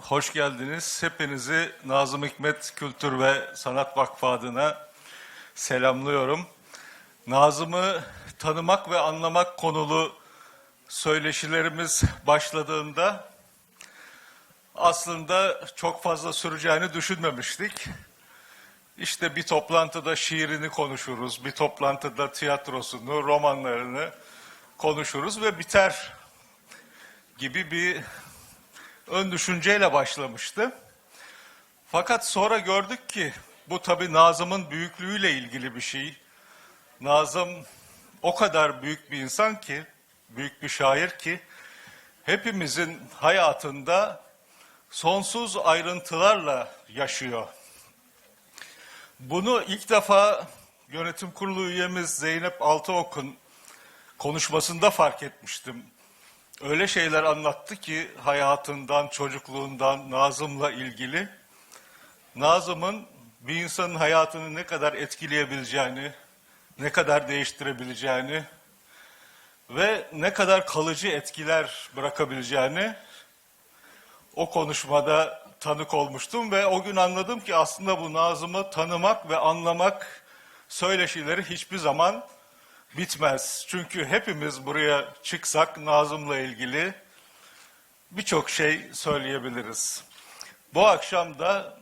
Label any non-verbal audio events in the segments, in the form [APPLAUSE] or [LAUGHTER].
hoş geldiniz. Hepinizi Nazım Hikmet Kültür ve Sanat Vakfı adına selamlıyorum. Nazım'ı tanımak ve anlamak konulu söyleşilerimiz başladığında aslında çok fazla süreceğini düşünmemiştik. İşte bir toplantıda şiirini konuşuruz, bir toplantıda tiyatrosunu, romanlarını konuşuruz ve biter gibi bir ön düşünceyle başlamıştı. Fakat sonra gördük ki bu tabii Nazım'ın büyüklüğüyle ilgili bir şey. Nazım o kadar büyük bir insan ki, büyük bir şair ki hepimizin hayatında sonsuz ayrıntılarla yaşıyor. Bunu ilk defa yönetim kurulu üyemiz Zeynep Altıok'un konuşmasında fark etmiştim. Öyle şeyler anlattı ki hayatından, çocukluğundan, Nazım'la ilgili. Nazım'ın bir insanın hayatını ne kadar etkileyebileceğini, ne kadar değiştirebileceğini ve ne kadar kalıcı etkiler bırakabileceğini o konuşmada tanık olmuştum ve o gün anladım ki aslında bu Nazım'ı tanımak ve anlamak söyleşileri hiçbir zaman bitmez. Çünkü hepimiz buraya çıksak Nazım'la ilgili birçok şey söyleyebiliriz. Bu akşam da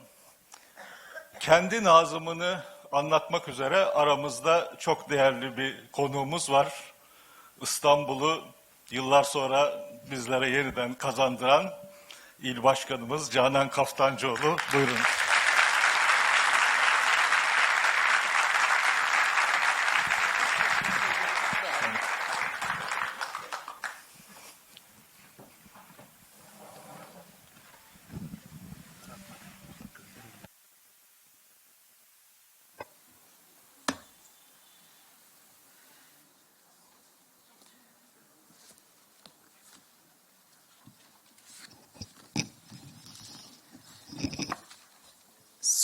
kendi Nazım'ını anlatmak üzere aramızda çok değerli bir konuğumuz var. İstanbul'u yıllar sonra bizlere yeniden kazandıran İl Başkanımız Canan Kaftancıoğlu. Buyurun.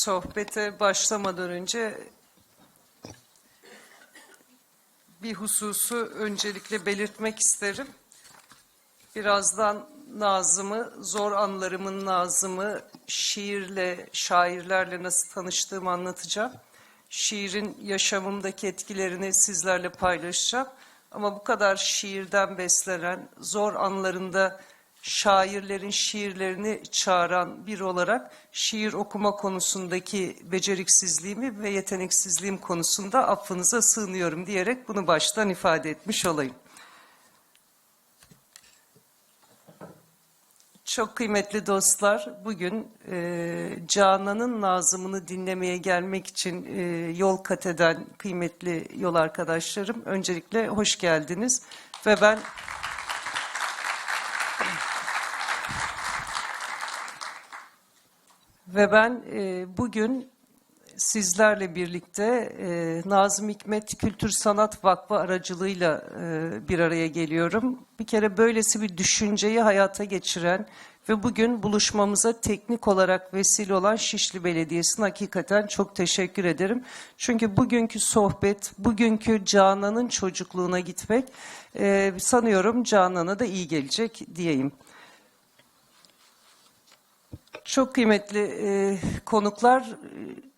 Sohbete başlamadan önce bir hususu öncelikle belirtmek isterim. Birazdan Nazım'ı, zor anlarımın Nazım'ı, şiirle, şairlerle nasıl tanıştığımı anlatacağım. Şiirin yaşamımdaki etkilerini sizlerle paylaşacağım. Ama bu kadar şiirden beslenen, zor anlarında şairlerin şiirlerini çağıran bir olarak şiir okuma konusundaki beceriksizliğimi ve yeteneksizliğim konusunda affınıza sığınıyorum diyerek bunu baştan ifade etmiş olayım. Çok kıymetli dostlar, bugün e, Canan'ın Nazım'ını dinlemeye gelmek için e, yol kat eden kıymetli yol arkadaşlarım, öncelikle hoş geldiniz ve ben... Ve ben e, bugün sizlerle birlikte e, Nazım Hikmet Kültür Sanat Vakfı aracılığıyla e, bir araya geliyorum. Bir kere böylesi bir düşünceyi hayata geçiren ve bugün buluşmamıza teknik olarak vesile olan Şişli Belediyesi'ne hakikaten çok teşekkür ederim. Çünkü bugünkü sohbet, bugünkü Canan'ın çocukluğuna gitmek e, sanıyorum Canan'a da iyi gelecek diyeyim. Çok kıymetli e, konuklar.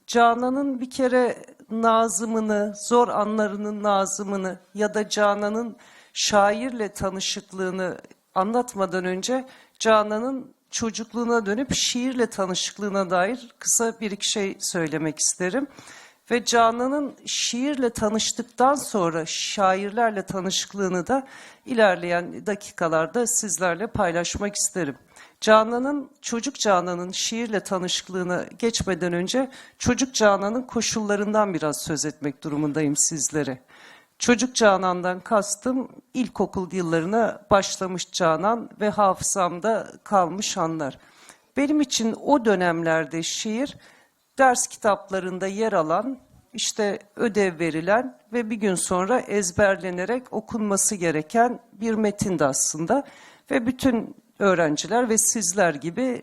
Canan'ın bir kere Nazım'ını, zor anlarının Nazım'ını ya da Canan'ın şairle tanışıklığını anlatmadan önce Canan'ın çocukluğuna dönüp şiirle tanışıklığına dair kısa bir iki şey söylemek isterim. Ve Canan'ın şiirle tanıştıktan sonra şairlerle tanışıklığını da ilerleyen dakikalarda sizlerle paylaşmak isterim. Canan'ın, çocuk Canan'ın şiirle tanışıklığına geçmeden önce çocuk Canan'ın koşullarından biraz söz etmek durumundayım sizlere. Çocuk Canan'dan kastım ilkokul yıllarına başlamış Canan ve hafızamda kalmış anlar. Benim için o dönemlerde şiir ders kitaplarında yer alan, işte ödev verilen ve bir gün sonra ezberlenerek okunması gereken bir metindi aslında. Ve bütün öğrenciler ve sizler gibi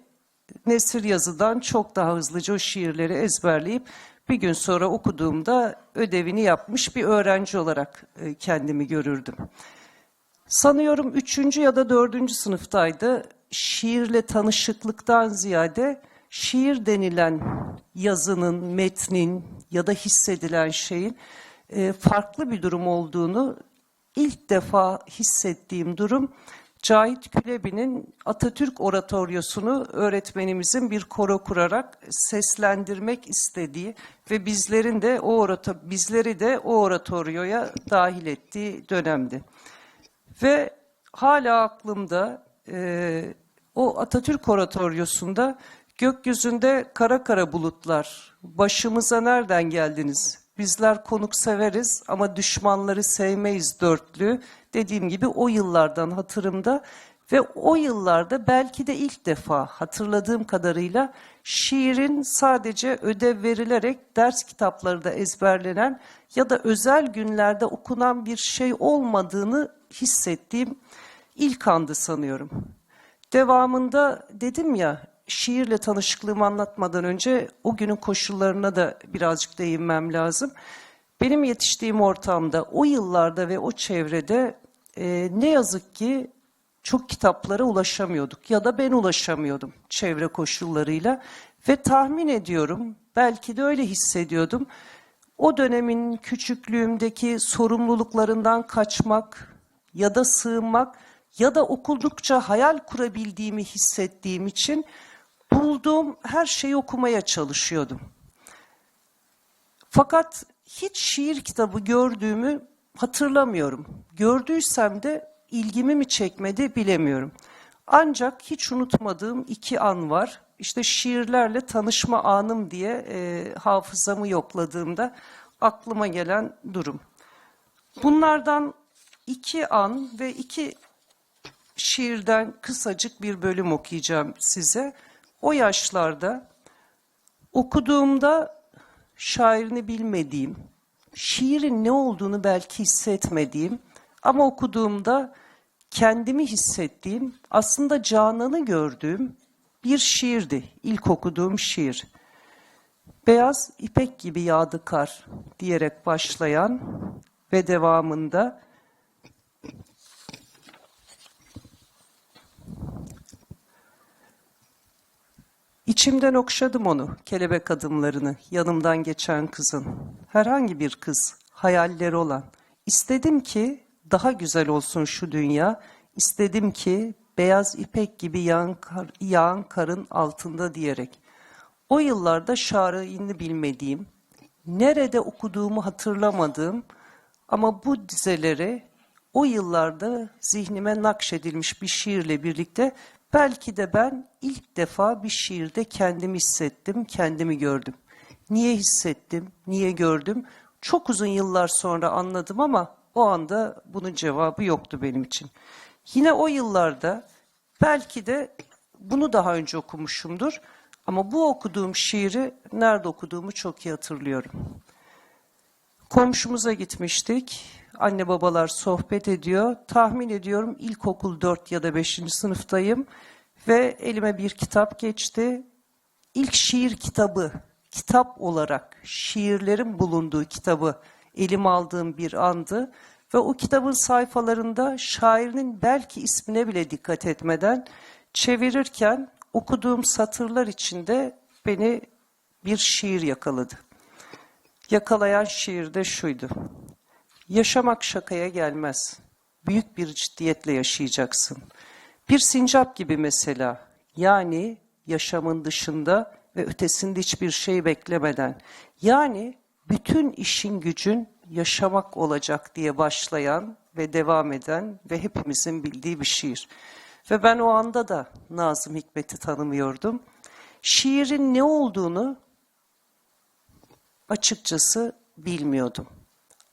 nesir yazıdan çok daha hızlıca o şiirleri ezberleyip bir gün sonra okuduğumda ödevini yapmış bir öğrenci olarak e, kendimi görürdüm. Sanıyorum üçüncü ya da dördüncü sınıftaydı. şiirle tanışıklıktan ziyade şiir denilen yazının, metnin ya da hissedilen şeyin e, farklı bir durum olduğunu ilk defa hissettiğim durum Cahit Külebi'nin Atatürk oratoryosunu öğretmenimizin bir koro kurarak seslendirmek istediği ve bizlerin de o orato bizleri de o oratoryoya dahil ettiği dönemdi. Ve hala aklımda e, o Atatürk oratoryosunda gökyüzünde kara kara bulutlar, başımıza nereden geldiniz? Bizler konuk severiz ama düşmanları sevmeyiz dörtlü. Dediğim gibi o yıllardan hatırımda ve o yıllarda belki de ilk defa hatırladığım kadarıyla şiirin sadece ödev verilerek ders kitapları da ezberlenen ya da özel günlerde okunan bir şey olmadığını hissettiğim ilk andı sanıyorum. Devamında dedim ya şiirle tanışıklığımı anlatmadan önce o günün koşullarına da birazcık değinmem lazım. Benim yetiştiğim ortamda o yıllarda ve o çevrede e, ne yazık ki çok kitaplara ulaşamıyorduk ya da ben ulaşamıyordum çevre koşullarıyla ve tahmin ediyorum belki de öyle hissediyordum. O dönemin küçüklüğümdeki sorumluluklarından kaçmak ya da sığınmak ya da okudukça hayal kurabildiğimi hissettiğim için bulduğum her şeyi okumaya çalışıyordum. Fakat hiç şiir kitabı gördüğümü hatırlamıyorum. Gördüysem de ilgimi mi çekmedi bilemiyorum. Ancak hiç unutmadığım iki an var. İşte şiirlerle tanışma anım diye e, hafızamı yokladığımda aklıma gelen durum. Bunlardan iki an ve iki şiirden kısacık bir bölüm okuyacağım size. O yaşlarda okuduğumda şairini bilmediğim, şiirin ne olduğunu belki hissetmediğim ama okuduğumda kendimi hissettiğim, aslında Canan'ı gördüğüm bir şiirdi. İlk okuduğum şiir. Beyaz ipek gibi yağdı kar diyerek başlayan ve devamında İçimden okşadım onu, kelebek adımlarını, yanımdan geçen kızın. Herhangi bir kız, hayalleri olan. İstedim ki daha güzel olsun şu dünya. İstedim ki beyaz ipek gibi yağan, kar, yağan karın altında diyerek. O yıllarda şairini bilmediğim, nerede okuduğumu hatırlamadığım ama bu dizeleri o yıllarda zihnime nakşedilmiş bir şiirle birlikte belki de ben ilk defa bir şiirde kendimi hissettim, kendimi gördüm. Niye hissettim, niye gördüm? Çok uzun yıllar sonra anladım ama o anda bunun cevabı yoktu benim için. Yine o yıllarda belki de bunu daha önce okumuşumdur ama bu okuduğum şiiri nerede okuduğumu çok iyi hatırlıyorum. Komşumuza gitmiştik. Anne babalar sohbet ediyor. Tahmin ediyorum ilkokul 4 ya da 5. sınıftayım ve elime bir kitap geçti. İlk şiir kitabı, kitap olarak şiirlerin bulunduğu kitabı elime aldığım bir andı ve o kitabın sayfalarında şairinin belki ismine bile dikkat etmeden çevirirken okuduğum satırlar içinde beni bir şiir yakaladı. Yakalayan şiir de şuydu. Yaşamak şakaya gelmez. Büyük bir ciddiyetle yaşayacaksın. Bir sincap gibi mesela. Yani yaşamın dışında ve ötesinde hiçbir şey beklemeden. Yani bütün işin gücün yaşamak olacak diye başlayan ve devam eden ve hepimizin bildiği bir şiir. Ve ben o anda da Nazım Hikmet'i tanımıyordum. Şiirin ne olduğunu açıkçası bilmiyordum.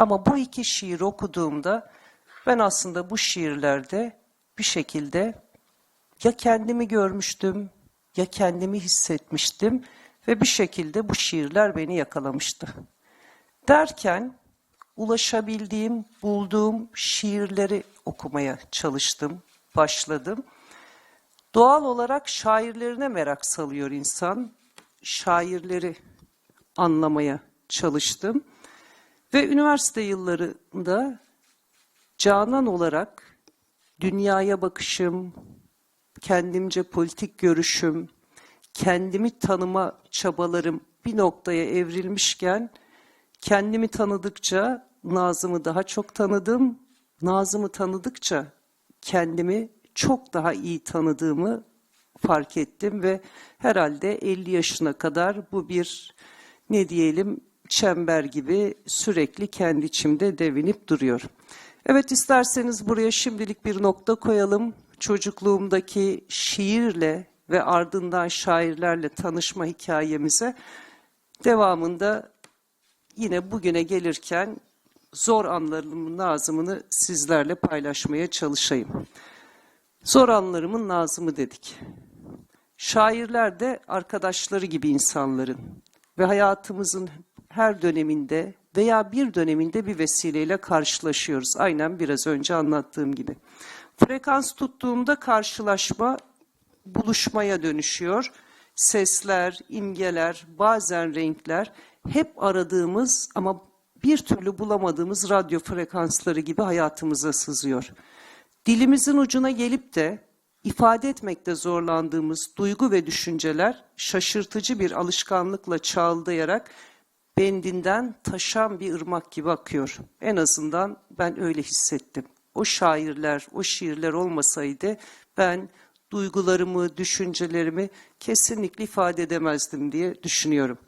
Ama bu iki şiir okuduğumda ben aslında bu şiirlerde bir şekilde ya kendimi görmüştüm ya kendimi hissetmiştim ve bir şekilde bu şiirler beni yakalamıştı. Derken ulaşabildiğim, bulduğum şiirleri okumaya çalıştım, başladım. Doğal olarak şairlerine merak salıyor insan. Şairleri anlamaya çalıştım. Ve üniversite yıllarında Canan olarak dünyaya bakışım, kendimce politik görüşüm, kendimi tanıma çabalarım bir noktaya evrilmişken kendimi tanıdıkça Nazım'ı daha çok tanıdım. Nazım'ı tanıdıkça kendimi çok daha iyi tanıdığımı fark ettim ve herhalde 50 yaşına kadar bu bir ne diyelim çember gibi sürekli kendi içimde devinip duruyor. Evet isterseniz buraya şimdilik bir nokta koyalım. Çocukluğumdaki şiirle ve ardından şairlerle tanışma hikayemize devamında yine bugüne gelirken zor anlarımın nazımını sizlerle paylaşmaya çalışayım. Zor anlarımın nazımı dedik. Şairler de arkadaşları gibi insanların ve hayatımızın her döneminde veya bir döneminde bir vesileyle karşılaşıyoruz. Aynen biraz önce anlattığım gibi. Frekans tuttuğumda karşılaşma buluşmaya dönüşüyor. Sesler, imgeler, bazen renkler hep aradığımız ama bir türlü bulamadığımız radyo frekansları gibi hayatımıza sızıyor. Dilimizin ucuna gelip de ifade etmekte zorlandığımız duygu ve düşünceler şaşırtıcı bir alışkanlıkla çağıldayarak bendinden taşan bir ırmak gibi akıyor. En azından ben öyle hissettim. O şairler, o şiirler olmasaydı ben duygularımı, düşüncelerimi kesinlikle ifade edemezdim diye düşünüyorum.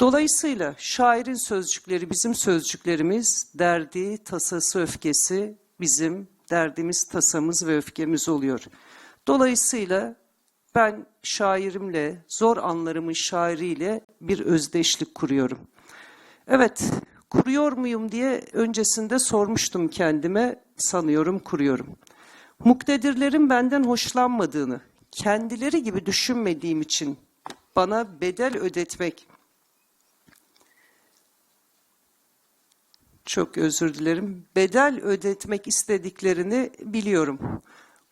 Dolayısıyla şairin sözcükleri bizim sözcüklerimiz, derdi, tasası, öfkesi bizim derdimiz, tasamız ve öfkemiz oluyor. Dolayısıyla ben şairimle, zor anlarımın şairiyle bir özdeşlik kuruyorum. Evet, kuruyor muyum diye öncesinde sormuştum kendime, sanıyorum kuruyorum. Muktedirlerin benden hoşlanmadığını, kendileri gibi düşünmediğim için bana bedel ödetmek, çok özür dilerim, bedel ödetmek istediklerini biliyorum.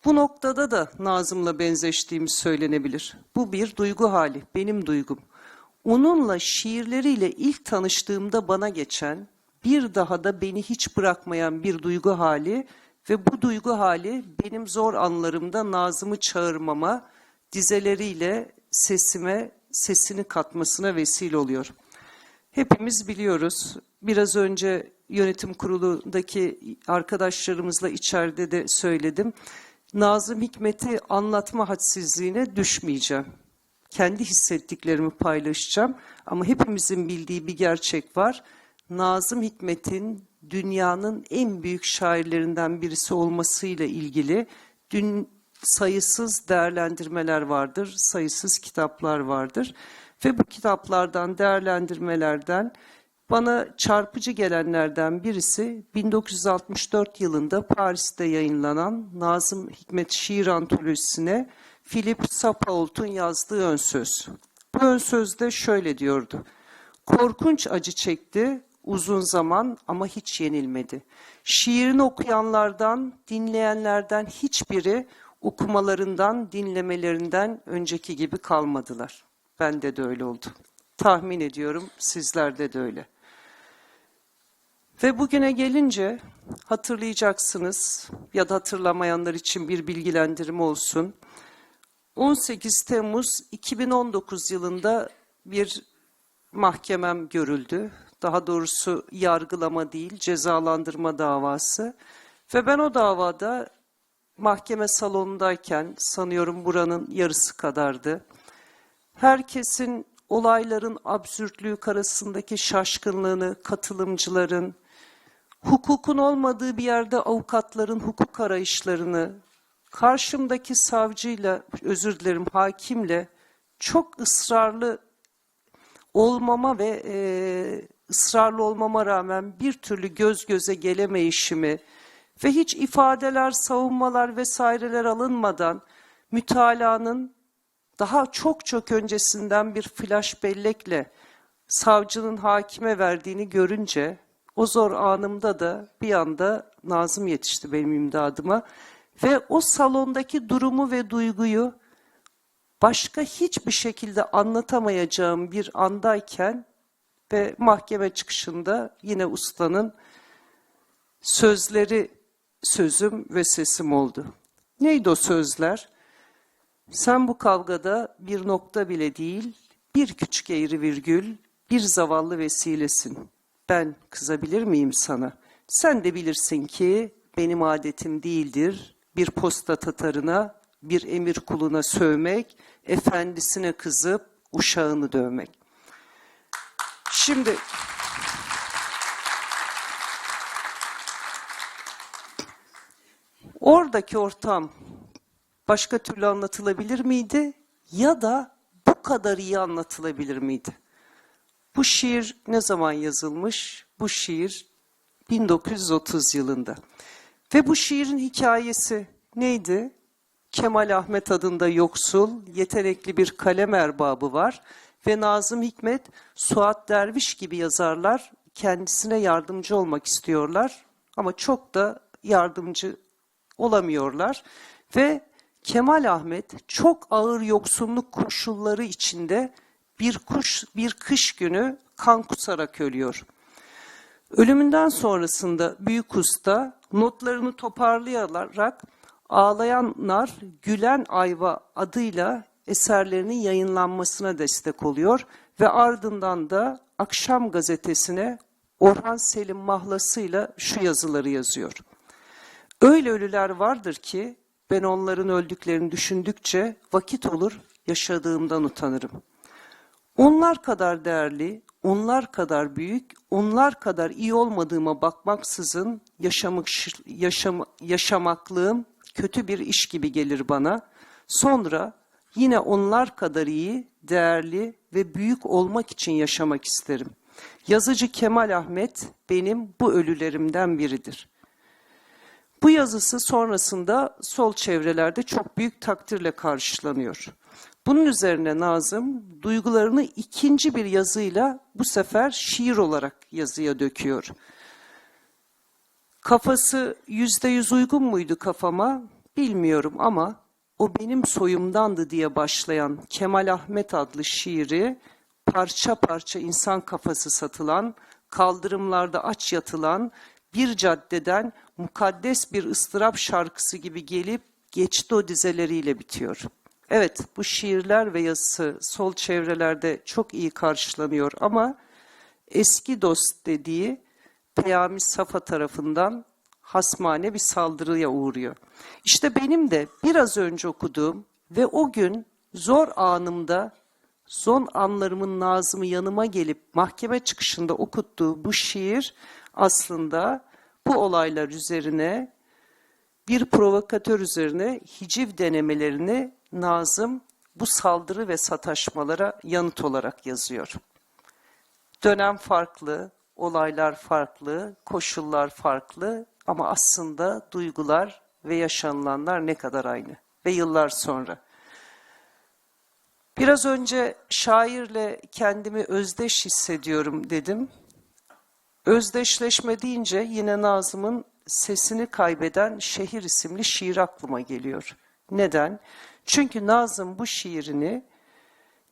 Bu noktada da Nazım'la benzeştiğimiz söylenebilir. Bu bir duygu hali, benim duygum. Onunla şiirleriyle ilk tanıştığımda bana geçen, bir daha da beni hiç bırakmayan bir duygu hali ve bu duygu hali benim zor anlarımda Nazım'ı çağırmama, dizeleriyle sesime, sesini katmasına vesile oluyor. Hepimiz biliyoruz. Biraz önce yönetim kurulundaki arkadaşlarımızla içeride de söyledim. Nazım Hikmet'i anlatma hadsizliğine düşmeyeceğim. Kendi hissettiklerimi paylaşacağım ama hepimizin bildiği bir gerçek var. Nazım Hikmet'in dünyanın en büyük şairlerinden birisi olmasıyla ilgili dün sayısız değerlendirmeler vardır, sayısız kitaplar vardır ve bu kitaplardan, değerlendirmelerden bana çarpıcı gelenlerden birisi 1964 yılında Paris'te yayınlanan Nazım Hikmet Şiir Antolojisi'ne Philip Sapault'un yazdığı ön söz. Bu ön sözde şöyle diyordu. Korkunç acı çekti uzun zaman ama hiç yenilmedi. Şiirini okuyanlardan, dinleyenlerden hiçbiri okumalarından, dinlemelerinden önceki gibi kalmadılar. Bende de öyle oldu. Tahmin ediyorum sizlerde de öyle. Ve bugüne gelince hatırlayacaksınız ya da hatırlamayanlar için bir bilgilendirme olsun. 18 Temmuz 2019 yılında bir mahkemem görüldü. Daha doğrusu yargılama değil, cezalandırma davası. Ve ben o davada mahkeme salonundayken sanıyorum buranın yarısı kadardı. Herkesin olayların absürtlüğü karşısındaki şaşkınlığını, katılımcıların, hukukun olmadığı bir yerde avukatların hukuk arayışlarını, karşımdaki savcıyla, özür dilerim hakimle çok ısrarlı olmama ve e, ısrarlı olmama rağmen bir türlü göz göze gelemeyişimi ve hiç ifadeler, savunmalar vesaireler alınmadan mütalanın daha çok çok öncesinden bir flash bellekle savcının hakime verdiğini görünce o zor anımda da bir anda Nazım yetişti benim imdadıma ve o salondaki durumu ve duyguyu başka hiçbir şekilde anlatamayacağım bir andayken ve mahkeme çıkışında yine ustanın sözleri sözüm ve sesim oldu. Neydi o sözler? Sen bu kavgada bir nokta bile değil, bir küçük eğri virgül, bir zavallı vesilesin. Ben kızabilir miyim sana? Sen de bilirsin ki benim adetim değildir bir posta tatarına, bir emir kuluna sövmek, efendisine kızıp uşağını dövmek. Şimdi oradaki ortam başka türlü anlatılabilir miydi? Ya da bu kadar iyi anlatılabilir miydi? Bu şiir ne zaman yazılmış? Bu şiir 1930 yılında. Ve bu şiirin hikayesi neydi? Kemal Ahmet adında yoksul, yetenekli bir kalem erbabı var ve Nazım Hikmet, Suat Derviş gibi yazarlar kendisine yardımcı olmak istiyorlar ama çok da yardımcı olamıyorlar ve Kemal Ahmet çok ağır yoksulluk koşulları içinde bir kuş bir kış günü kan kusarak ölüyor. Ölümünden sonrasında büyük usta notlarını toparlayarak Ağlayanlar Gülen Ayva adıyla eserlerinin yayınlanmasına destek oluyor ve ardından da Akşam gazetesine Orhan Selim mahlasıyla şu yazıları yazıyor. Öyle ölüler vardır ki ben onların öldüklerini düşündükçe vakit olur yaşadığımdan utanırım. Onlar kadar değerli, onlar kadar büyük, onlar kadar iyi olmadığıma bakmaksızın yaşamak, yaşam, yaşamaklığım kötü bir iş gibi gelir bana. Sonra yine onlar kadar iyi, değerli ve büyük olmak için yaşamak isterim. Yazıcı Kemal Ahmet benim bu ölülerimden biridir. Bu yazısı sonrasında sol çevrelerde çok büyük takdirle karşılanıyor. Bunun üzerine Nazım duygularını ikinci bir yazıyla bu sefer şiir olarak yazıya döküyor. Kafası yüzde yüz uygun muydu kafama bilmiyorum ama o benim soyumdandı diye başlayan Kemal Ahmet adlı şiiri parça parça insan kafası satılan, kaldırımlarda aç yatılan bir caddeden mukaddes bir ıstırap şarkısı gibi gelip geçti o dizeleriyle bitiyor. Evet bu şiirler ve yazısı sol çevrelerde çok iyi karşılanıyor ama eski dost dediği Peyami Safa tarafından hasmane bir saldırıya uğruyor. İşte benim de biraz önce okuduğum ve o gün zor anımda son anlarımın nazımı yanıma gelip mahkeme çıkışında okuttuğu bu şiir aslında bu olaylar üzerine bir provokatör üzerine hiciv denemelerini Nazım bu saldırı ve sataşmalara yanıt olarak yazıyor. Dönem farklı, olaylar farklı, koşullar farklı ama aslında duygular ve yaşanılanlar ne kadar aynı ve yıllar sonra. Biraz önce şairle kendimi özdeş hissediyorum dedim. Özdeşleşme deyince yine Nazım'ın Sesini Kaybeden Şehir isimli şiir aklıma geliyor. Neden? Çünkü Nazım bu şiirini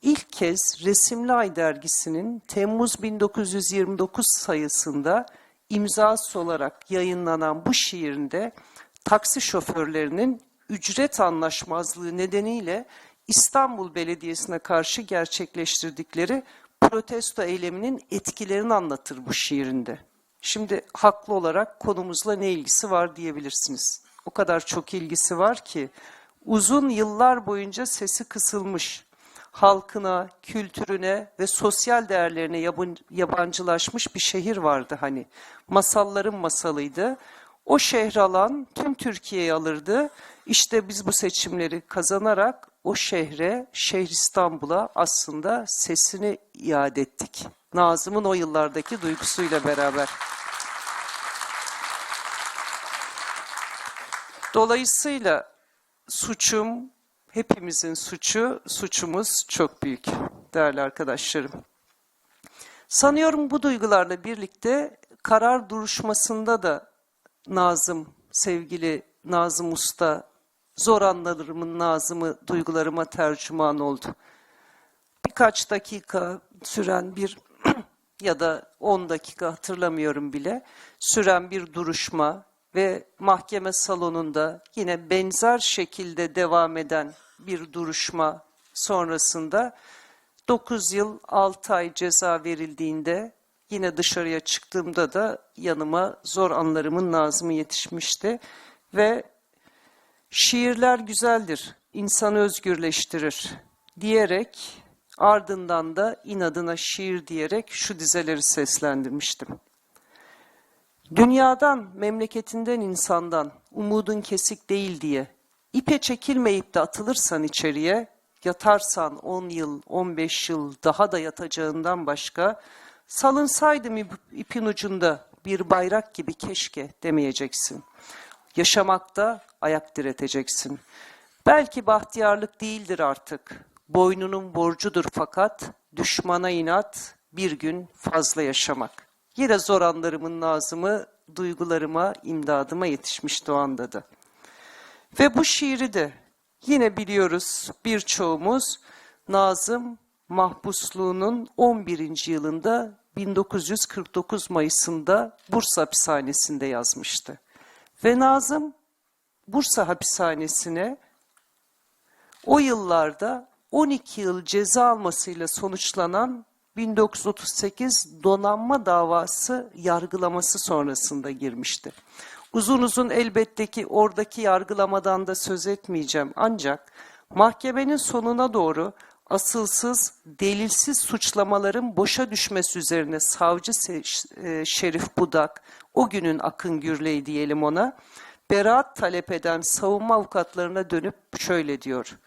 ilk kez Resimli Ay dergisinin Temmuz 1929 sayısında imzası olarak yayınlanan bu şiirinde taksi şoförlerinin ücret anlaşmazlığı nedeniyle İstanbul Belediyesi'ne karşı gerçekleştirdikleri protesto eyleminin etkilerini anlatır bu şiirinde. Şimdi haklı olarak konumuzla ne ilgisi var diyebilirsiniz. O kadar çok ilgisi var ki uzun yıllar boyunca sesi kısılmış, halkına, kültürüne ve sosyal değerlerine yabancılaşmış bir şehir vardı hani. Masalların masalıydı. O şehri alan tüm Türkiye'yi alırdı. İşte biz bu seçimleri kazanarak o şehre, şehir İstanbul'a aslında sesini iade ettik. Nazım'ın o yıllardaki duygusuyla beraber. Dolayısıyla suçum, hepimizin suçu, suçumuz çok büyük değerli arkadaşlarım. Sanıyorum bu duygularla birlikte karar duruşmasında da Nazım, sevgili Nazım Usta, zor anlarımın Nazım'ı duygularıma tercüman oldu. Birkaç dakika süren bir [CLEARS THROAT] ya da 10 dakika hatırlamıyorum bile süren bir duruşma, ve mahkeme salonunda yine benzer şekilde devam eden bir duruşma sonrasında 9 yıl 6 ay ceza verildiğinde yine dışarıya çıktığımda da yanıma zor anlarımın Nazım'ı yetişmişti ve şiirler güzeldir, insanı özgürleştirir diyerek ardından da inadına şiir diyerek şu dizeleri seslendirmiştim. Dünyadan, memleketinden insandan umudun kesik değil diye ipe çekilmeyip de atılırsan içeriye yatarsan 10 yıl, 15 yıl daha da yatacağından başka salınsaydım ip- ipin ucunda bir bayrak gibi keşke demeyeceksin. Yaşamakta ayak direteceksin. Belki bahtiyarlık değildir artık. Boynunun borcudur fakat düşmana inat bir gün fazla yaşamak. Yine zor anlarımın nazımı duygularıma, imdadıma yetişmişti o anda da. Ve bu şiiri de yine biliyoruz birçoğumuz Nazım mahpusluğunun 11. yılında 1949 Mayıs'ında Bursa hapishanesinde yazmıştı. Ve Nazım Bursa hapishanesine o yıllarda 12 yıl ceza almasıyla sonuçlanan 1938 donanma davası yargılaması sonrasında girmişti. Uzun uzun elbette ki oradaki yargılamadan da söz etmeyeceğim ancak mahkemenin sonuna doğru asılsız, delilsiz suçlamaların boşa düşmesi üzerine savcı e, Şerif Budak, o günün Akın Gürley diyelim ona, beraat talep eden savunma avukatlarına dönüp şöyle diyor.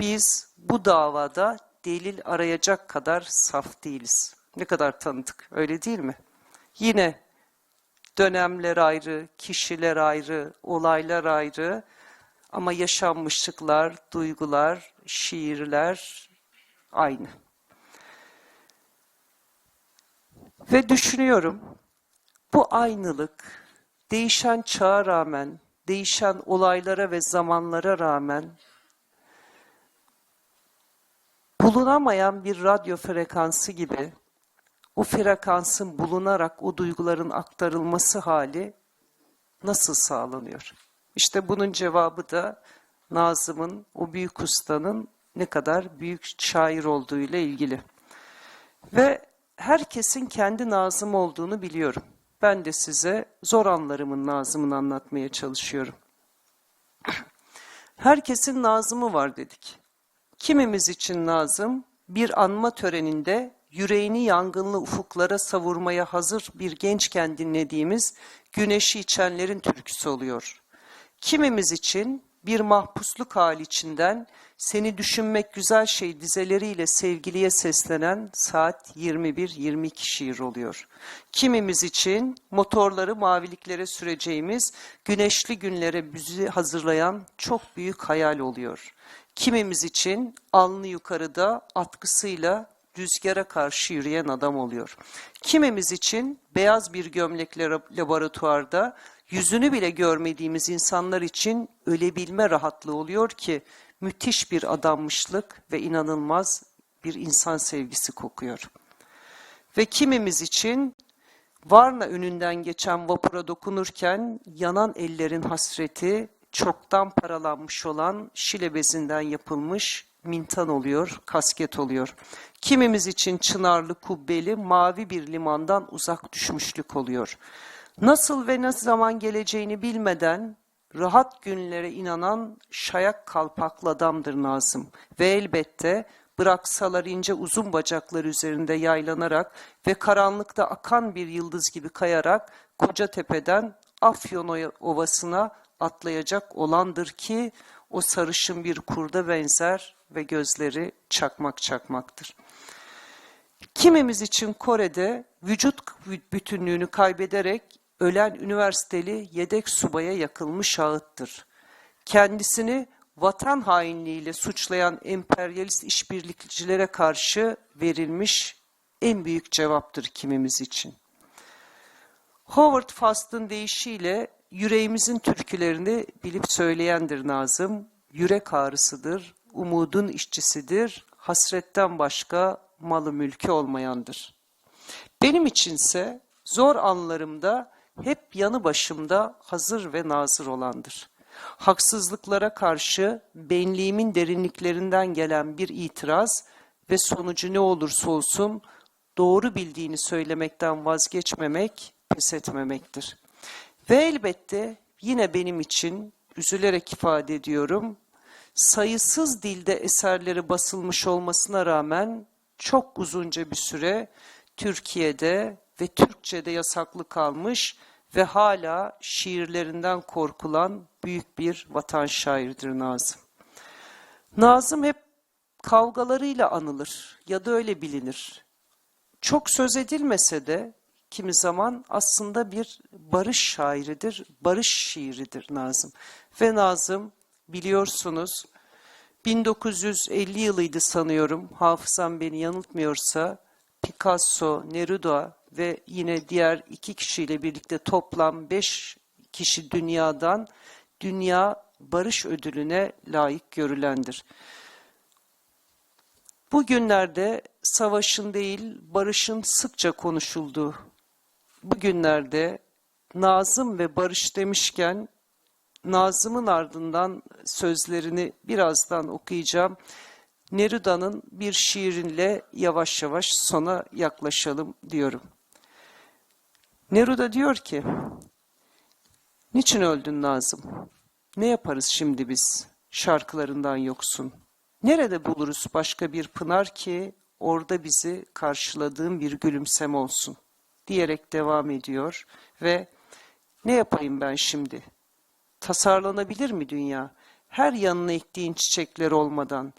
Biz bu davada delil arayacak kadar saf değiliz. Ne kadar tanıdık, öyle değil mi? Yine dönemler ayrı, kişiler ayrı, olaylar ayrı ama yaşanmışlıklar, duygular, şiirler aynı. Ve düşünüyorum bu aynılık değişen çağa rağmen, değişen olaylara ve zamanlara rağmen bulunamayan bir radyo frekansı gibi o frekansın bulunarak o duyguların aktarılması hali nasıl sağlanıyor? İşte bunun cevabı da Nazım'ın, o büyük ustanın ne kadar büyük şair olduğu ile ilgili. Ve herkesin kendi Nazım olduğunu biliyorum. Ben de size zor anlarımın Nazım'ını anlatmaya çalışıyorum. [CLEARS THROAT] Herkesin Nazım'ı var dedik. Kimimiz için Nazım bir anma töreninde yüreğini yangınlı ufuklara savurmaya hazır bir gençken dinlediğimiz güneşi içenlerin türküsü oluyor. Kimimiz için bir mahpusluk hali içinden seni düşünmek güzel şey dizeleriyle sevgiliye seslenen saat 21-22 şiir oluyor. Kimimiz için motorları maviliklere süreceğimiz güneşli günlere bizi hazırlayan çok büyük hayal oluyor. Kimimiz için alnı yukarıda atkısıyla rüzgara karşı yürüyen adam oluyor. Kimimiz için beyaz bir gömlekle lab- laboratuvarda yüzünü bile görmediğimiz insanlar için ölebilme rahatlığı oluyor ki müthiş bir adanmışlık ve inanılmaz bir insan sevgisi kokuyor. Ve kimimiz için Varna önünden geçen vapura dokunurken yanan ellerin hasreti çoktan paralanmış olan şile bezinden yapılmış mintan oluyor, kasket oluyor. Kimimiz için çınarlı, kubbeli, mavi bir limandan uzak düşmüşlük oluyor. Nasıl ve ne zaman geleceğini bilmeden rahat günlere inanan şayak kalpaklı adamdır Nazım. Ve elbette bıraksalar ince uzun bacaklar üzerinde yaylanarak ve karanlıkta akan bir yıldız gibi kayarak Kocatepe'den Afyon Ovası'na atlayacak olandır ki o sarışın bir kurda benzer ve gözleri çakmak çakmaktır. Kimimiz için Kore'de vücut bütünlüğünü kaybederek ölen üniversiteli yedek subaya yakılmış ağıttır. Kendisini vatan hainliğiyle suçlayan emperyalist işbirlikçilere karşı verilmiş en büyük cevaptır kimimiz için. Howard Fast'ın deyişiyle yüreğimizin türkülerini bilip söyleyendir Nazım. Yürek ağrısıdır, umudun işçisidir, hasretten başka malı mülkü olmayandır. Benim içinse zor anlarımda hep yanı başımda hazır ve nazır olandır. Haksızlıklara karşı benliğimin derinliklerinden gelen bir itiraz ve sonucu ne olursa olsun doğru bildiğini söylemekten vazgeçmemek, pes etmemektir. Ve elbette yine benim için üzülerek ifade ediyorum, sayısız dilde eserleri basılmış olmasına rağmen çok uzunca bir süre Türkiye'de ve Türkçe'de yasaklı kalmış ve hala şiirlerinden korkulan büyük bir vatan şairidir Nazım. Nazım hep kavgalarıyla anılır ya da öyle bilinir. Çok söz edilmese de kimi zaman aslında bir barış şairidir, barış şiiridir Nazım. Ve Nazım biliyorsunuz 1950 yılıydı sanıyorum, hafızam beni yanıltmıyorsa, Picasso, Neruda ve yine diğer iki kişiyle birlikte toplam beş kişi dünyadan Dünya Barış Ödülü'ne layık görülendir. Bugünlerde savaşın değil, barışın sıkça konuşulduğu, bugünlerde Nazım ve Barış demişken, Nazım'ın ardından sözlerini birazdan okuyacağım. Neruda'nın bir şiirinle yavaş yavaş sona yaklaşalım diyorum. Neruda diyor ki, Niçin öldün Nazım? Ne yaparız şimdi biz şarkılarından yoksun? Nerede buluruz başka bir pınar ki orada bizi karşıladığın bir gülümseme olsun? Diyerek devam ediyor ve ne yapayım ben şimdi? Tasarlanabilir mi dünya? Her yanına ektiğin çiçekler olmadan,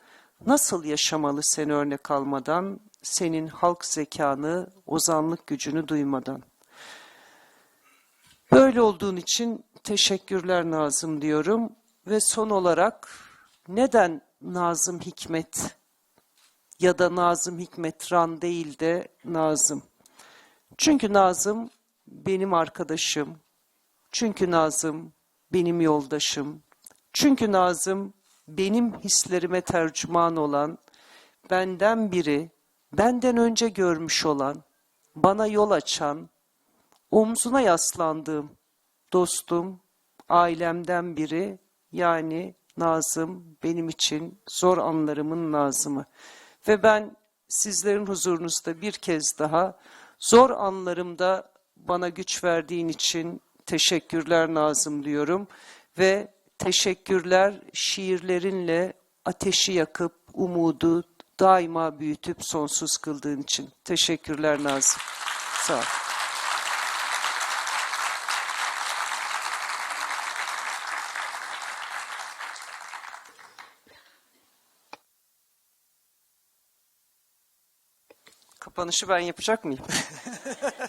nasıl yaşamalı seni örnek almadan, senin halk zekanı, ozanlık gücünü duymadan? Böyle olduğun için teşekkürler Nazım diyorum ve son olarak neden Nazım Hikmet ya da Nazım Hikmet Ran değil de Nazım? Çünkü Nazım benim arkadaşım. Çünkü Nazım benim yoldaşım. Çünkü Nazım benim hislerime tercüman olan, benden biri, benden önce görmüş olan, bana yol açan, omzuna yaslandığım dostum, ailemden biri yani Nazım benim için zor anlarımın Nazım'ı. Ve ben sizlerin huzurunuzda bir kez daha zor anlarımda bana güç verdiğin için teşekkürler Nazım diyorum. Ve teşekkürler şiirlerinle ateşi yakıp umudu daima büyütüp sonsuz kıldığın için. Teşekkürler Nazım. Sağ ol. Kapanışı ben yapacak mıyım? [LAUGHS]